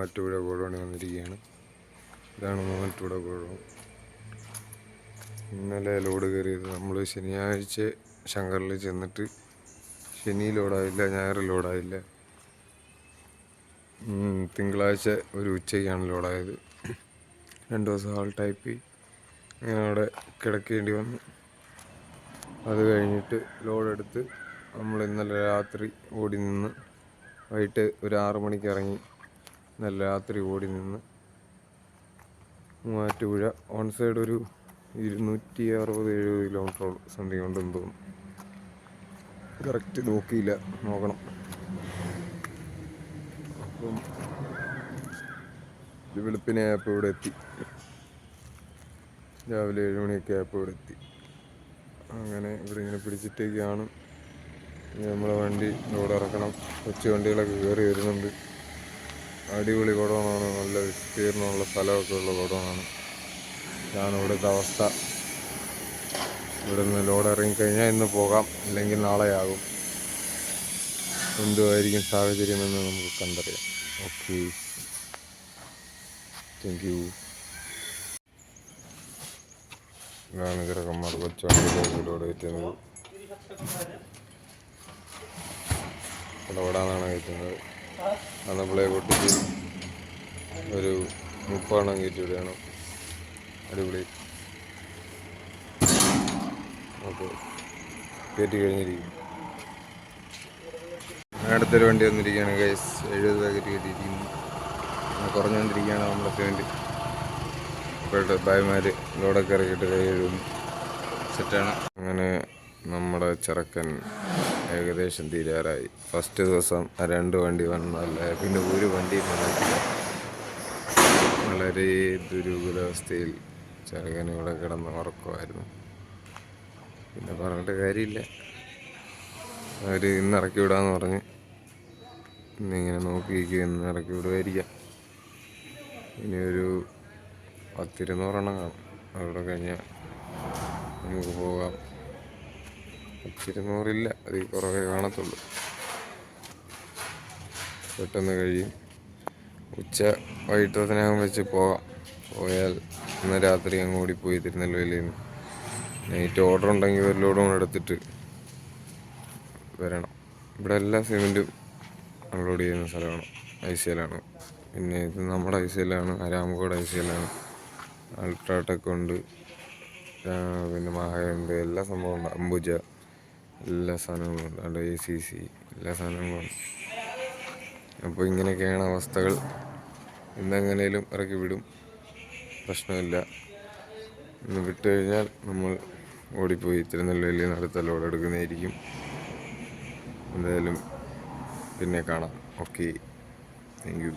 മൂവാറ്റുപുഴ ഗോഡൗണി വന്നിരിക്കുകയാണ്. ഇതാണ് മൂവാറ്റുപുഴ ഗോഡൗൺ. ഇന്നലെ ലോഡ് കയറിയത് നമ്മൾ ശനിയാഴ്ച ശങ്കറിൽ ചെന്നിട്ട് ശനി ലോഡായില്ല ഞായർ ലോഡായില്ല. തിങ്കളാഴ്ച ഒരു ഉച്ചയ്ക്കാണ് ലോഡായത്. രണ്ട് ദിവസം ഹാൾ ടൈപ്പ് അങ്ങനെ അവിടെ കിടക്കേണ്ടി വന്നു. അത് കഴിഞ്ഞിട്ട് ലോഡെടുത്ത് നമ്മൾ ഇന്നലെ രാത്രി ഓടി നിന്ന് വൈകിട്ട് ഒരു ആറു മണിക്ക് ഇറങ്ങി. ഇന്നലെ രാത്രി ഓടി നിന്ന് മൂവാറ്റുപുഴ. ഓൺ സൈഡ് ഒരു ഇരുന്നൂറ്റി അറുപത് എഴുപത് കിലോമീറ്റർ സംതിങ് ഉണ്ടെന്ന് തോന്നുന്നു. കറക്റ്റ് നോക്കിയില്ല. നോക്കണം. അപ്പം വെളുപ്പിന് ആപ്പ് ഇവിടെ എത്തി. രാവിലെ ഏഴ് മണിയൊക്കെ ആയപ്പോൾ ഇവിടെ എത്തി. അങ്ങനെ ഇവിടെ ഇങ്ങനെ പിടിച്ചിട്ടേക്കാണ്. നമ്മളെ വണ്ടി ലോഡ് ഇറക്കണം. കൊച്ചു വണ്ടികളൊക്കെ കയറി വരുന്നുണ്ട്. അടിപൊളി കുടമാണ് നല്ല വിസ്തീർണമുള്ള സ്ഥലമൊക്കെ ഉള്ള കുടമാണ് ഇതാണ് ഇവിടുത്തെ അവസ്ഥ. ഇവിടെ നിന്ന് ലോഡ് ഇറങ്ങിക്കഴിഞ്ഞാൽ ഇന്ന് പോകാം. അല്ലെങ്കിൽ നാളെയാകും. എന്തുമായിരിക്കും സാഹചര്യമെന്ന് നമുക്ക് കണ്ടറിയാം. ഓക്കെ. Thank you. ഇതാണ് ചെറുക്കന്മാർ ലോഡ് കയറ്റുന്നത് ഇടപെടാന്നാണ് കയറ്റുന്നത് അന്നപ്പിളെ പൊട്ടിച്ച് ഒരു മുപ്പെണ്ണം കയറ്റി വിടുകയാണ്. അടിപൊളി. ഓക്കെ കയറ്റി കഴിഞ്ഞിരിക്കും അടുത്തൊരു വണ്ടി വന്നിരിക്കുകയാണ് ഗൈസ് എഴുപത് പാക്കറ്റ് കയറ്റിയിരിക്കുന്നു. കുറഞ്ഞുകൊണ്ടിരിക്കുകയാണ് നമ്മുടെ സിമെന്റ് ഇപ്പോഴത്തെ ഭായിമാർ ലോഡൊക്കെ ഇറക്കിയിട്ട് കൈ എഴുതുന്നു സെറ്റാണ് അങ്ങനെ നമ്മുടെ ചെറുക്കൻ ഏകദേശം തീരാറായി. ഫസ്റ്റ് ദിവസം രണ്ട് വണ്ടി വന്നല്ലേ പിന്നെ ഒരു വണ്ടി വന്നിട്ടില്ല. വളരെ ദുരൂഹരാവസ്ഥയിൽ ചെറുക്കൻ ഇവിടെ കിടന്ന് ഉറക്കമായിരുന്നു. പിന്നെ പറഞ്ഞിട്ട് കാര്യമില്ല. അവർ ഇന്ന് ഇറക്കി വിടാന്ന് പറഞ്ഞ് ഇന്നിങ്ങനെ നോക്കിയിരിക്കും ഇന്ന് ഇറക്കി വിടുമായിരിക്കാം. ഇനി ഒരു പത്തിരുന്നൂറെണ്ണം കാണും. അവിടെ കഴിഞ്ഞാൽ നമുക്ക് പോകാം. പത്തിരുന്നൂറില്ല അതിൽ കുറവേ കാണത്തുള്ളൂ. പെട്ടെന്ന് കഴിയും. ഉച്ച വൈകിട്ടത്തിനകം വെച്ച് പോകാം. പോയാൽ ഇന്ന് രാത്രി അങ്ങ് ഓടിപ്പോയി പോയി നിന്ന് നൈറ്റ് ഓർഡർ ഉണ്ടെങ്കിൽ ഒരു ലോഡും കൂടെ എടുത്തിട്ട് വരണം. ഇവിടെ എല്ലാ സിമെന്റും അൺലോഡ് ചെയ്യുന്ന സ്ഥലമാണ്. ഐ സി എല്ലാണ് പിന്നെ ഇത് നമ്മുടെ ഐ സി എല്ലാണ് അരാമക്കോട് ഐ സി എല്ലാണ് അൾട്രാടെക് ഉണ്ട്. പിന്നെ മഹയുണ്ട് എല്ലാ സംഭവം ഉണ്ട്. അംബുജ. എല്ലാ സാധനങ്ങളും അവിടെ എ സി സി എല്ലാ സാധനങ്ങളും അപ്പോൾ ഇങ്ങനെയൊക്കെയാണ് അവസ്ഥകൾ. ഇന്നെങ്ങനെയും ഇറക്കി വിടും. പ്രശ്നമില്ല. ഇന്ന് വിട്ട് കഴിഞ്ഞാൽ നമ്മൾ ഓടിപ്പോയി. ഇത്ര നല്ല വലിയ അടുത്ത ലോഡ് എടുക്കുന്നതായിരിക്കും. എന്തായാലും പിന്നെ കാണാം. ഓക്കെ. Thank U